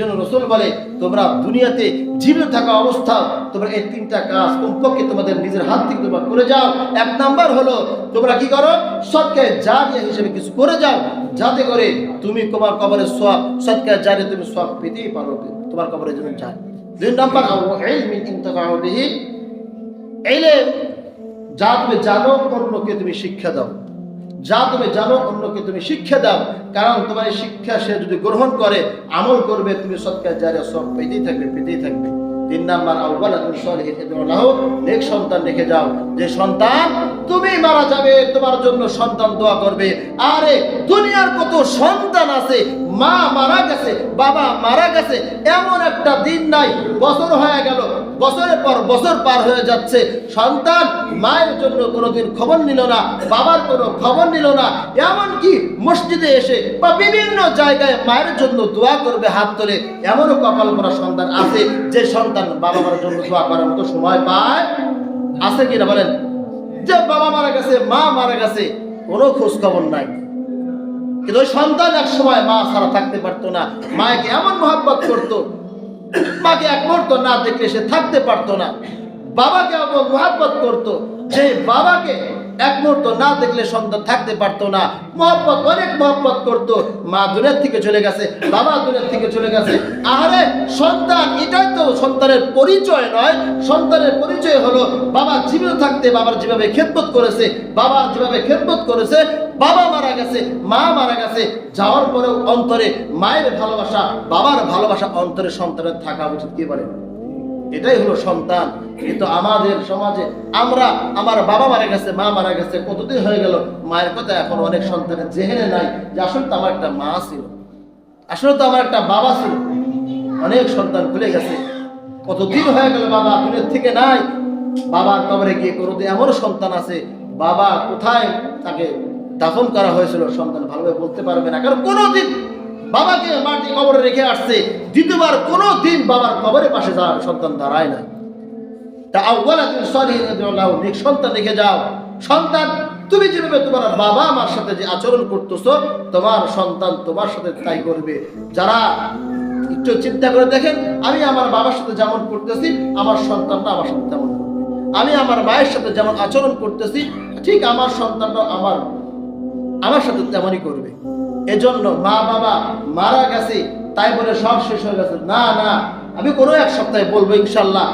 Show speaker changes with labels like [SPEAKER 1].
[SPEAKER 1] এজন্য রসুল বলে, তোমরা দুনিয়াতে জীবিত থাকা অবস্থা, তোমরা এই তিনটা কাজ কমপক্ষে তোমাদের নিজের হাত থেকে তোমরা করে যাও। এক নাম্বার হলো, তোমরা কি করো? সৎকে জারিয়া হিসেবে কিছু করে যাও, যাতে করে তুমি তোমার কবরের সব সৎকে জারিয়া তুমি সব পেতেই পারো, তোমার কবরের জন্য যায় দুই নাম্বার ইলম যা তুমি জানো, অন্যকে তুমি শিক্ষা দাও। যা তুমি জানো, অন্যকে তুমি শিক্ষা দাও। কারণ তোমার এই শিক্ষা সে যদি গ্রহণ করে, আমল করবে, তুমি সৎকার, জারিয়া সব পেতেই থাকবে পেতেই থাকবে। তিন নাম্বার ইদুল্লাহ নেক সন্তান রেখে যাও। যে সন্তান তুমি মারা যাবে, তোমার জন্য সন্তান দোয়া করবে। আরে, দুনিয়ার কত সন্তান আছে, মা মারা গেছে, বাবা মারা গেছে, এমন একটা দিন নাই, বছর হয়ে গেল, বছরের পর বছর পার হয়ে যাচ্ছে। সন্তান মায়ের জন্য কোনোদিন খবর নিল না, বাবার কোনো খবর নিল না, এমনকি মসজিদে এসে বা বিভিন্ন জায়গায় মায়ের জন্য দোয়া করবে হাত তোলে এমনও কপাল করা সন্তান আছে, যে সন্তান বাবা মার জন্য দোয়া করার মতো সময় পায়, আছে কিনা বলেন? যে বাবা মারা গেছে, মা মারা গেছে, কোনো খোঁজ খবর নাই। কিন্তু সন্তান এক সময় মা ছাড়া থাকতে পারতো না। মাকে এমন মহাব্বত করতো, মাকে এক মুহূর্ত না দেখলে সে থাকতে পারতো না। বাবাকে এমন মহাব্বত করতো, যে বাবাকে এক মুহূর্ত না দেখলে সন্তান থাকতে পারতো না। মহব্বত, অনেক মহব্বত করতো। মা দুনিয়ার থেকে চলে গেছে, বাবা দুনিয়ার থেকে চলে গেছে। আরে সন্তান এটাই তো সন্তানের পরিচয় নয়। সন্তানের পরিচয় হলো বাবা জীবিত থাকতে বাবার যেভাবে খেদমত করেছে, বাবা যেভাবে খেদমত করেছে, বাবা মারা গেছে, মা মারা গেছে, যাওয়ার পরেও অন্তরে মায়ের ভালোবাসা, বাবার ভালোবাসা অন্তরে সন্তানের থাকা উচিত, কি বলে? এটাই হলো সন্তান। কিন্তু আমাদের সমাজে আমরা, আমার বাবা মারা গেছে, মা মারা গেছে, কতদিন হয়ে গেল? মায়ের কথা এখন অনেক সন্তানের জেহেনে নাই যে আসলে তো আমার একটা মা ছিল। আসলে তো আমার একটা বাবা ছিল। অনেক সন্তান ভুলে গেছে। কতদিন হয়ে গেল বাবা দুনিয়ার থেকে নাই। বাবার কবরে গিয়ে কোনোদিন এমন সন্তান আছে, বাবা কোথায় তাকে দাফন করা হয়েছিল, সন্তান ভালোভাবে বলতে পারবে না। কারণ কোনোদিন বাবাকে মাটি কবরে রেখে আসছে, দ্বিতীয়বার কোনো দিন বাবার কবরের পাশে যাওয়ার সন্তান দাঁড়ায় না তা রাদিয়াল্লাহু নেক সন্তান রেখে যাও। সন্তান, তুমি যেভাবে তোমার বাবা আমার সাথে যে আচরণ করতেছো, তোমার সন্তান তোমার সাথে তাই করবে। যারা একটু চিন্তা করে দেখেন, আমি আমার বাবার সাথে যেমন করতেছি, আমার সন্তানটা আমার সাথে তেমন করবে। আমি আমার মায়ের সাথে যেমন আচরণ করতেছি, ঠিক আমার সন্তানটা আমার আমার সাথে তেমনই করবে। এজন্য মা বাবা মারা গেছে, তাই বলে সব শেষ হয়ে গেছে। না না, আমি কোনো এক সপ্তাহে বলব ইনশাল্লাহ